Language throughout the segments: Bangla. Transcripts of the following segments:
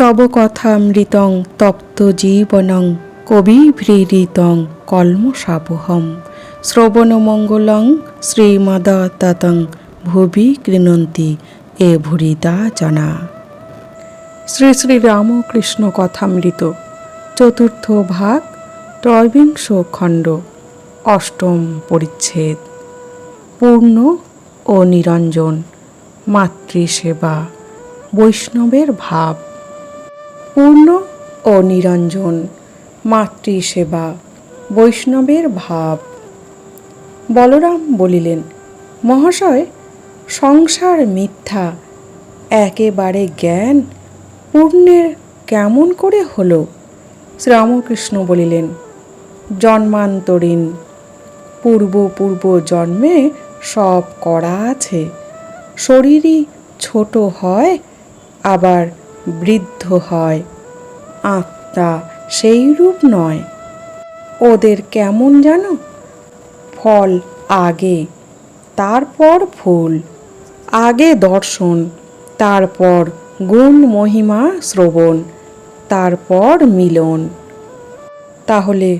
তব কথামৃতং তপ্ত জীবনং কবিভ্রীড়িতং কল্মষাপহম শ্রবণমঙ্গলং শ্রীমদততং ভুবি গৃণন্তি এ ভুরিদা জনা। শ্রী শ্রী রামকৃষ্ণ কথামৃত, চতুর্থ ভাগ ত্রয়োবিংশ খণ্ড, অষ্টম পরিচ্ছেদ। পূর্ণ ও নিরঞ্জন, মাতৃসেবা, বৈষ্ণবের ভাব। পূর্ণ ও নিরঞ্জন মাতৃসেবা, বৈষ্ণবের ভাব। বলরাম বলিলেন, মহাশয়, সংসার মিথ্যা, একেবারে জ্ঞান পূর্ণের কেমন করে হলো? শ্রীরামকৃষ্ণ বলিলেন, জন্মান্তরীণ পূর্ব পূর্ব জন্মে সব করা আছে। শরীরই ছোট হয়, আবার বৃদ্ধ হয়। আত্মা সেই রূপ নয়। ওদের কেমন জানো? ফল আগে, তারপর ফুল। আগে দর্শন, তারপর গুণ মহিমা শ্রবণ, তারপর মিলন। তাহলে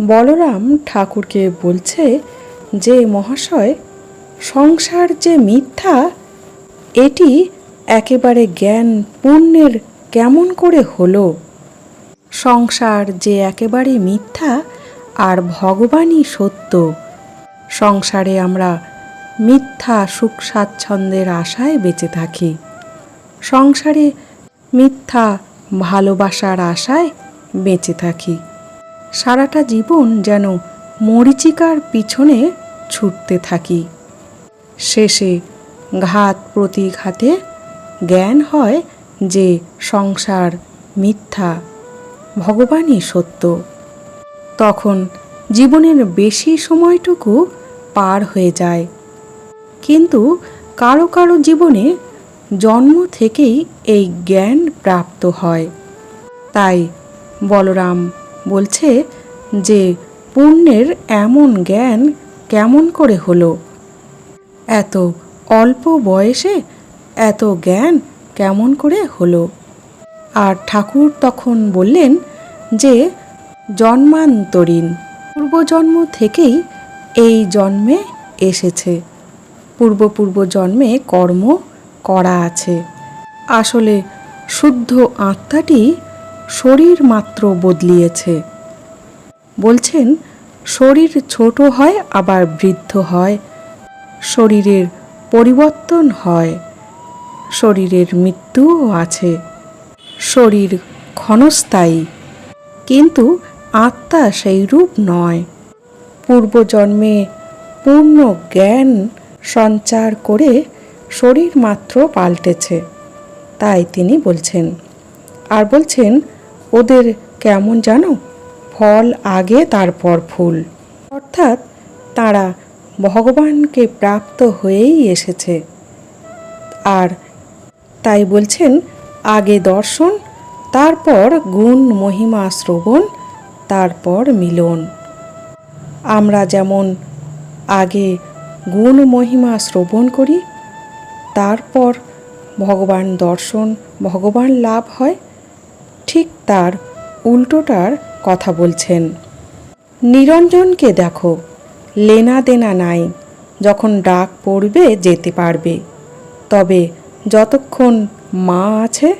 বলরাম ঠাকুরকে বলছে যে মহাশয়, সংসার যে মিথ্যা, এটি একেবারে জ্ঞান পুণ্যের কেমন করে হলো? সংসার যে একেবারে মিথ্যা আর ভগবানই সত্য। সংসারে আমরা মিথ্যা সুখ স্বাচ্ছন্দ্যের আশায় বেঁচে থাকি। সংসারে মিথ্যা ভালোবাসার আশায় বেঁচে থাকি। সারাটা জীবন যেন মরিচিকার পিছনে ছুটতে থাকি। শেষে ঘাত প্রতিঘাতে জ্ঞান হয় যে সংসার মিথ্যা। ভগবানই সত্য। তখন জীবনের বেশি সময়টুকু পার হয়ে যায়। কিন্তু কারও কারও জীবনে জন্ম থেকেই এই জ্ঞান প্রাপ্ত হয়। তাই বলরাম বলছে যে, পুণ্যের এমন জ্ঞান কেমন করে হলো? এত অল্প বয়সে এত জ্ঞান কেমন করে হলো? আর ঠাকুর তখন বললেন যে, জন্মান্তরীণ। পূর্বজন্ম থেকেই এই জন্মে এসেছে। পূর্ব পূর্ব জন্মে কর্ম করা আছে। আসলে শুদ্ধ আত্মাটি শরীর মাত্র বদলিয়েছে। বলছেন, শরীর ছোট হয়, আবার বৃদ্ধ হয়। শরীরের পরিবর্তন হয়। শরীরের মৃত্যুও আছে। শরীর ক্ষণস্থায়ী। কিন্তু আত্মা সেই রূপ নয়। পূর্বজন্মে পূর্ণ জ্ঞান সঞ্চার করে শরীর মাত্র পাল্টেছে, তাই তিনি বলছেন। আর বলছেন, ওদের কেমন জানো? ফল, আগে, তারপর ফুল। অর্থাৎ তারা ভগবানকে প্রাপ্ত হয়েই এসেছে। আর তাই বলছেন আগে দর্শন, তারপর গুণ, মহিমা, শ্রবণ, তারপর মিলন। আমরা যেমন আগে গুণ, মহিমা, শ্রবণ করি, তারপর ভগবান দর্শন, ভগবান লাভ হয়, ঠিক তার উল্টোটার কথা বলছেন। নিরঞ্জনকে দেখো, লেনা দেনা নাই, যখন ডাক পড়বে যেতে পারবে। তবে যতক্ষণ মা আছে,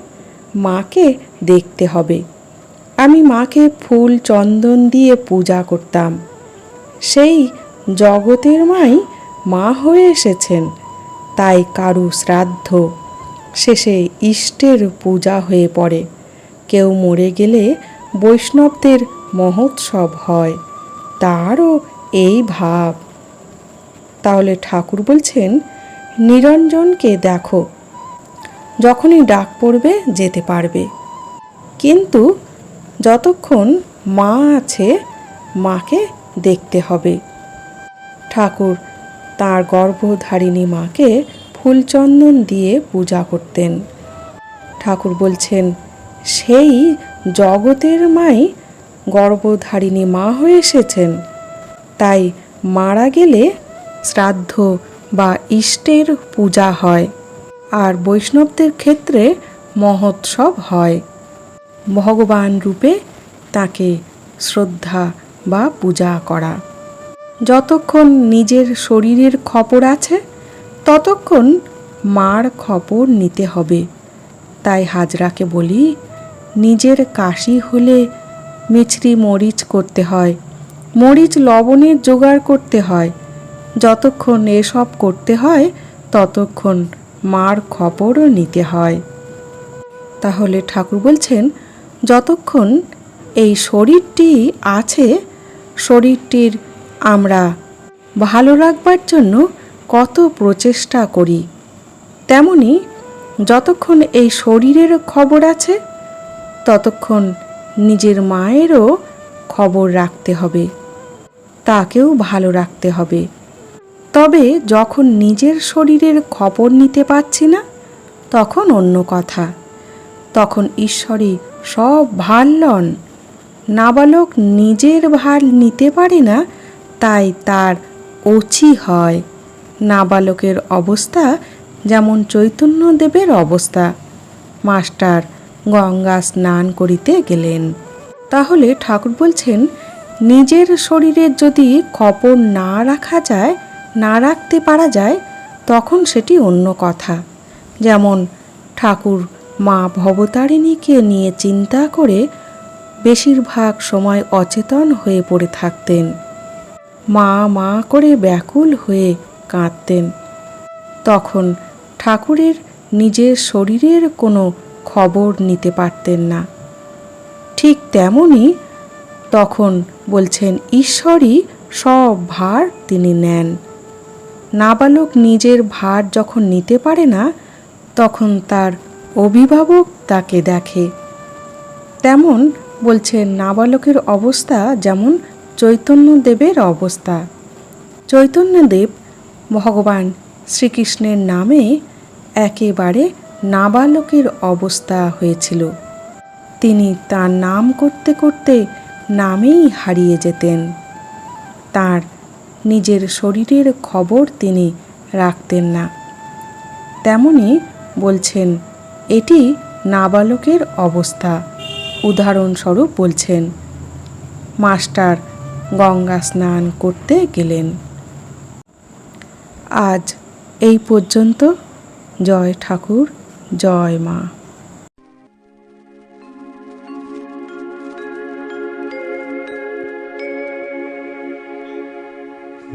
মাকে দেখতে হবে। আমি মাকে ফুল চন্দন দিয়ে পূজা করতাম। সেই জগতের মাই মা হয়ে এসেছেন, তাই কারু শ্রাদ্ধ শেষে ইষ্টের পূজা হয়ে পড়ে। কেউ মরে গেলে বৈষ্ণবদের মহোৎসব হয়, তারও এই ভাব। তাহলে ঠাকুর বলছেন, নিরঞ্জনকে দেখো। যখনই ডাক পড়বে, যেতে পারবে। কিন্তু যতক্ষণ মা আছে, মাকে দেখতে হবে। ঠাকুর তার গর্ভধারিণী মাকে ফুলচন্দন দিয়ে পূজা করতেন। ঠাকুর বলছেন, সেই জগতের মাই গর্ভধারিণী মা হয়ে এসেছেন। তাই মারা গেলে শ্রাদ্ধ বা ইষ্টের পূজা হয়। আর বৈষ্ণবদের ক্ষেত্রে মহোৎসব হয়। ভগবান রূপে তাকে শ্রদ্ধা বা পূজা করা। যতক্ষণ নিজের শরীরের খবর আছে, ততক্ষণ মার খবর নিতে হবে। তাই হাজরাকে বলি, নিজের কাশি হলে মিছরি মরিচ করতে হয়। মরিচ লবণের জোগাড় করতে হয়। যতক্ষণ এসব করতে হয়, ততক্ষণ মার খবরও নিতে হয়। তাহলে ঠাকুর বলছেন, যতক্ষণ এই শরীরটি আছে, শরীরটির আমরা ভালো রাখবার জন্য কত প্রচেষ্টা করি। তেমনি যতক্ষণ এই শরীরের খবর আছে, ততক্ষণ নিজের মায়েরও খবর রাখতে হবে। তাকেও ভালো রাখতে হবে। তবে যখন নিজের শরীরের খবর নিতে পারছি না, তখন অন্য কথা। তখন ঈশ্বরই সব ভার লন। নাবালক নিজের ভার নিতে পারে না, তাই তার অচি হয়। নাবালকের অবস্থা যেমন চৈতন্যদেবের অবস্থা। মাস্টার গঙ্গা স্নান করিতে গেলেন। তাহলে ঠাকুর বলছেন, নিজের শরীরের যদি খবর না রাখা যায় না রাখতে পারা যায়, তখন সেটি অন্য কথা। যেমন, ঠাকুর মা ভবতারিণীকে নিয়ে চিন্তা করে বেশিরভাগ সময় অচেতন হয়ে পড়ে থাকতেন। মা মা করে ব্যাকুল হয়ে কাঁদতেন। তখন ঠাকুরের নিজের শরীরের কোনো খবর নিতে পারতেন না। ঠিক তেমনই তখন বলছেন, ঈশ্বরই সব ভার তিনি নেন। নাবালক নিজের ভার যখন নিতে পারে না, তখন তার অভিভাবক তাকে দেখে। তেমন বলছেন নাবালকের অবস্থা যেমন চৈতন্যদেবের অবস্থা। চৈতন্যদেব ভগবান শ্রীকৃষ্ণের নামে একেবারে নাবালকের অবস্থা হয়েছিল। তিনি তার নাম করতে করতে নামেই হারিয়ে যেতেন। তার নিজের শরীরের খবর তিনি রাখতেন না। তেমনি বলছেন, এটি নাবালকের অবস্থা। উদাহরণস্বরূপ বলছেন, মাস্টার গঙ্গা স্নান করতে গেলেন। আজ এই পর্যন্ত। জয় ঠাকুর, জয় মা।